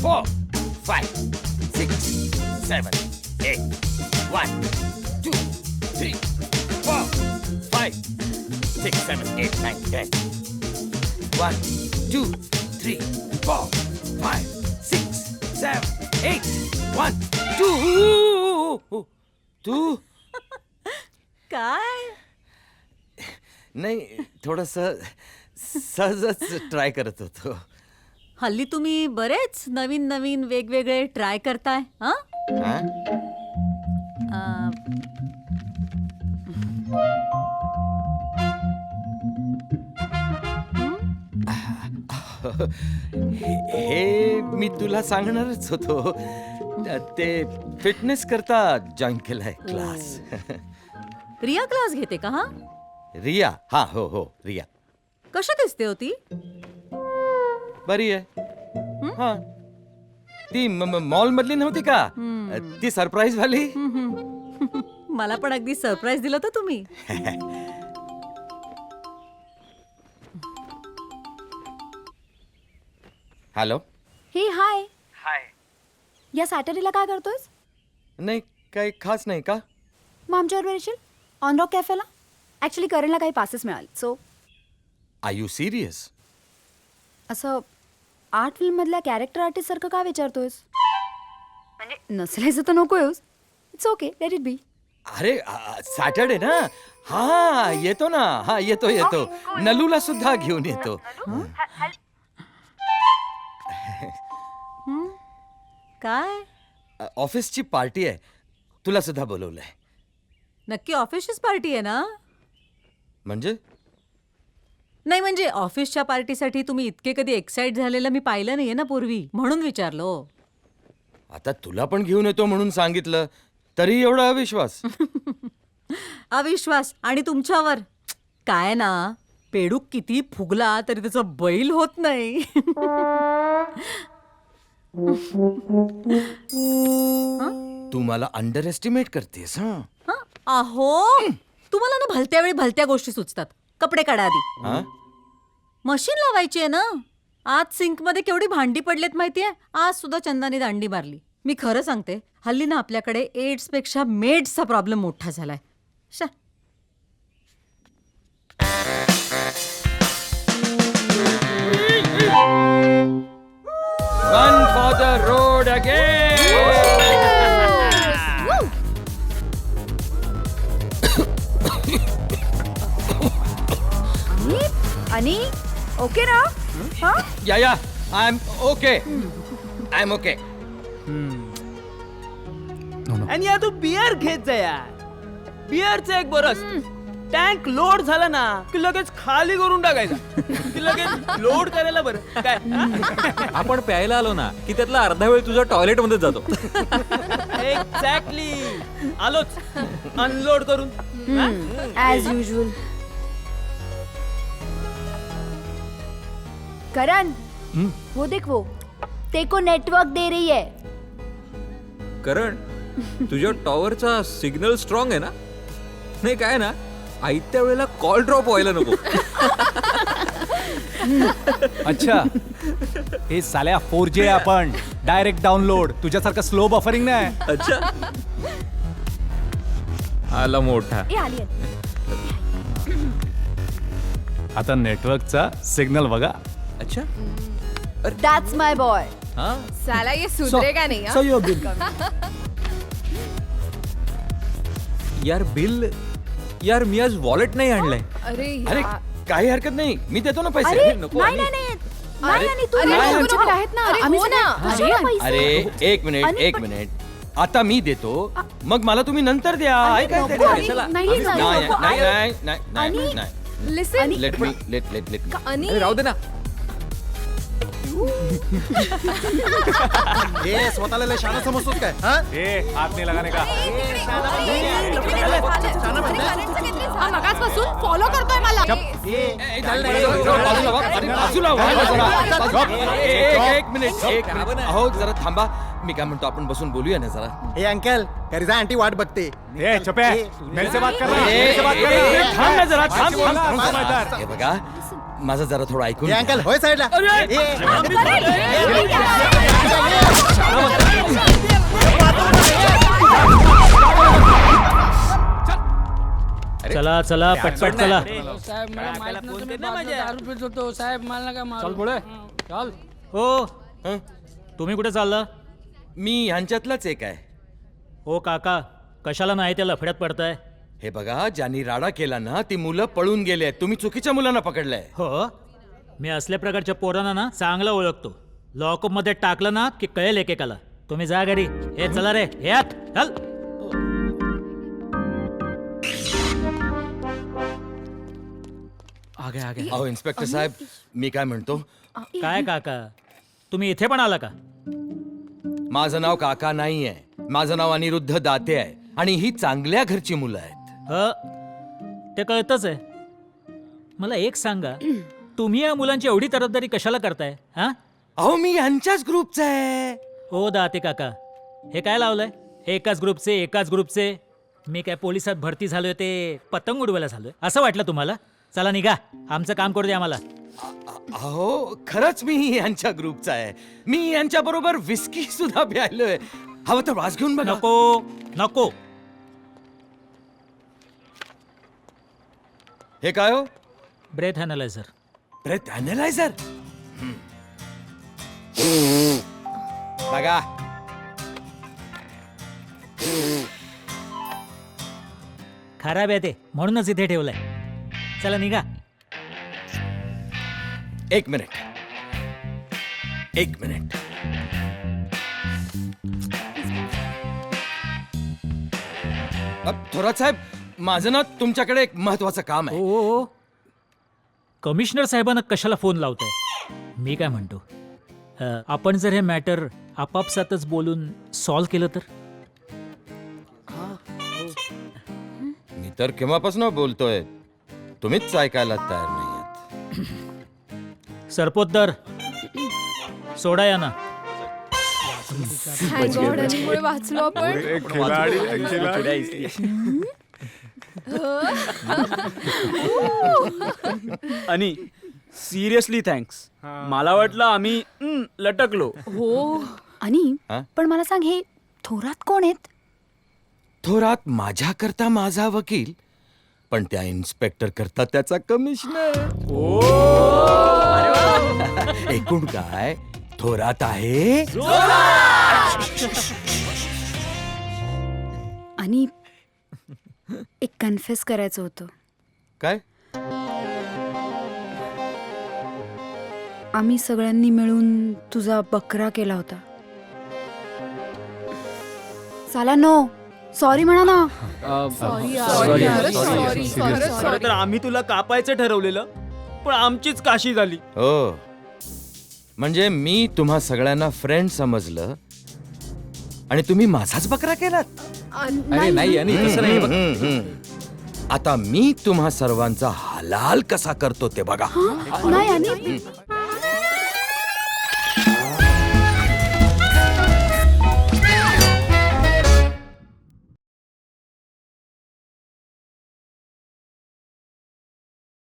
four, five, six, seven, eight. One, two, three, four, five, six, seven, eight, nine, ten. One, two, three, four, five, six, seven, eight. One, two, two. काय नाही थोडस सहजच try करत होतो हल्ली तुम्ही बरेच नवीन नवीन वेगवेगळे ट्राय करताय हा? हा? हे मी तुला सांगणारच होतो. ते फिटनेस करता जॉईन केलाय क्लास. रिया क्लास घेते का हा? रिया हा हो हो रिया. कशा दिसते होती बरी आहे. हा? ती मॉल मधली नव्हती का? ती सरप्राईज वाली? मला पण अगदी सरप्राईज दिलं तर तुम्ही. हॅलो हे हाय हाय या सॅटर्डेला काय करतोयस? नाही काही खास नाही का? मग आमच्याबरोबर येशील? ऑन रॉक कॅफेला ॲक्च्युली करणला काही पासेस मिळाले. सो आय यू सिरियस असं आर्ट फिल्ममधल्या कॅरेक्टर आर्टिस्टसारखं का विचारतोयस? म्हणजे नसल्याचं तर नको येऊस it's okay let it be अरे सॅटर्डे ना? हा येतो ना. हा येतो येतो. नलूला सुद्धा घेऊन येतो. काय? ऑफिसची पार्टी आहे. तुला सुद्धा बोलवलंय. नक्की ऑफिसचीच पार्टी आहे ना? म्हणजे? नाही म्हणजे ऑफिसच्या पार्टीसाठी तुम्ही इतके कधी एक्साइट झालेलं मी पाहिलं नाहीये ना पूर्वी म्हणून विचारलो. आता तुला पण घेऊन येतो म्हणून सांगितलं तरी एवढा अविश्वास. अविश्वास. आणि तुमच्यावर? काय ना पेडूक किती फुगला तरी त्याचं बैल होत नाही. तू मला अंडर एस्टिमेट करतेस हा? हं? अहो तुम्हाला ना भलत्या वेळी भलत्या गोष्टी सुचतात. कपडे काढा आधी. हा? मशीन लावायची आहे ना? आज सिंकमध्ये केवढी भांडी पडलेत माहितीये? आज सुद्धा चंदाने दांडी मारली. मी खरं सांगते हल्ली ना आपल्याकडे एड्सपेक्षा मेड्सचा प्रॉब्लेम मोठा झालाय. शा. Run for the road again! Okay ना? हा yeah yeah I am okay I am okay आणि या तू बियर घेत जा यार. बियरचं एक बरस. टँक लोड झाला ना की लगेच खाली करून टाकायचा. की लगेच लोड करायला बरं. काय? आपण प्यायला आलो ना की त्यातला अर्धा वेळ तुझ्या टॉयलेटमध्ये जातो. एक्झॅक्टली आलोच. अनलोड करून. ॲज युजल करण वो देख वो तेको नेटवर्क दे रही है। करण तुझ्या टॉवरचा सिग्नल स्ट्रॉंग आहे ना? नाही काय ना? आयत्या वेळेला कॉल ड्रॉप व्हायला नको. अच्छा. हे साल्या फोर जे आपण. डायरेक्ट डाउनलोड तुझ्यासारखं स्लो बफरिंग नाही. अच्छा. आला मोठा. ए आली आली. आता नेटवर्कचा सिग्नल बघा. अच्छा That's my boy. हा साला ये सुधरेगा नहीं हाँ? यार बिल यार मी आज वॉलेट नाही आणलंय अरे अरे. काही हरकत नाही मी देतो ना पैसे अरे नको नाही नाही नाही नाही तू अरे, नाही, नको, आमच्याकडे नको. आहेत ना अरे, आम्ही हो सगळे- ना. कशाला पैसे? अरे एक मिनिट एक पण- मिनिट आता मी देतो मग मला तुम्ही नंतर द्या नको. आणि- कशाला? नाही, नाही नाही, नाही नको, नाही आणि- नाही नाही नाही आणि- नाही listen let me let let let आणि अरे राहू दे ना हे स्वतःला लय शहाणा समजतोस काय हा ए हात नाही लगाने का हा मगाचपासून फॉलो करतोय मला एक एक मिनिट एक मिनिट अहो जरा थांबा मी काय म्हणतो आपण बसून बोलूया ना जरा हे अंकल करिजा आंटी वाट बघते ए चुप है मेरे से बात कर रहा है ए, मेरे से बात कर ए, रहा ए, है थांब ना जरा थांब बोल थांब ना, थांब. समजदार. हे बघा माझं जरा थोडं ऐकू अंकल होय साईडला. चला चला पटपट चला. साहेब साहेब मला हो. तुम्ही कुठे चालला? मी ह्यांच्यातलाच एक आहे. हो काका. कशाला नाही त्या लफड्यात पडताय? हे बघा ज्यांनी राडा केला ना ती मुलं पळून गेले आहेत. तुम्ही चुकीच्या मुलांना पकडलंय. हो. मी असल्या प्रकारच्या पोरांना ना चांगलं ओळखतो. लॉकअपमध्ये टाकलं ना की कळेल एकेकाला. तुम्ही जा घरी. हे चला रे हे आत, चल. अहो इन्स्पेक्टर साहेब मी काय म्हणतो? काय काका? तुम्ही इथे पण आला का? माझं नाव काका नाही आहे माझं नाव अनिरुद्ध दाते आहे. आणि ही चांगल्या घरची मुलं आहेत. ह ते कळतच आहे. मला एक सांगा तुम्ही या मुलांची एवढी तरफदारी कशाला करताय हा? अहो मी यांच्याच ग्रुपचा आहे. हो दाते काका. हे काय लावलंय? एकाच ग्रुपचे एकाच ग्रुपचे. मी काय पोलिसात भरती झालोय ते पतंग उडवायला झालोय. असं वाटलं तुम्हाला? चला निघा. आमचं काम करू द्या आम्हाला. अहो खरंच मी यांच्या ग्रुपचा आहे. मी यांच्या बरोबर विस्की सुद्धा प्यायलोय. हवं तर वास घेऊन बघा. नको नको. हे काय हो? ब्रेथ अनालायझर ब्रेथ अनालायझर बघा. खराब आहे ते. म्हणूनच इथे ठेवलंय. चला निघा. एक मिनिट. एक मिनिट. अ, थोरात साहेब माझं ना तुमच्याकडे एक महत्वाचं काम आहे. ओ. कमिशनर साहेबांना कशाला फोन लावताय? मी काय म्हणतो? अ, आपण जर हे मॅटर आपापसातच बोलून सॉल्व केलं तर? मी तर केव्हापासून बोलतोय? तुम्हीच ऐकायला तयार नाहीयेत. सरपोतदार सोडा या ना वाचलो आपण. आणि सिरियसली थँक्स मला वाटलं आम्ही हं, लटकलो. हो. आणि हा? पण मला सांग हे थोरात कोण आहेत? थोरात माझ्या माझा वकील पण त्या इन्स्पेक्टर करता त्याचा कमिशनर. एकूण काय? थोरात आहे? आणि एक कन्फेस करायचं होतं. काय? आम्ही सगळ्यांनी मिळून तुझा बकरा केला होता. साला नो सॉरी म्हणा ना. सॉरी सॉरी सॉरी खरं तर आम्ही तुला कापायचं ठरवलेलं पण आमचीच काशी झाली. हो. म्हणजे मी तुम्हा सगळ्यांना फ्रेंड समजलं आणि तुम्ही माझाच बकरा केलात. अरे नाही. आणि तसं नाही बघ. आता मी तुम्हा सर्वांचा हलाल कसा करतो ते बघा. नाही आणि?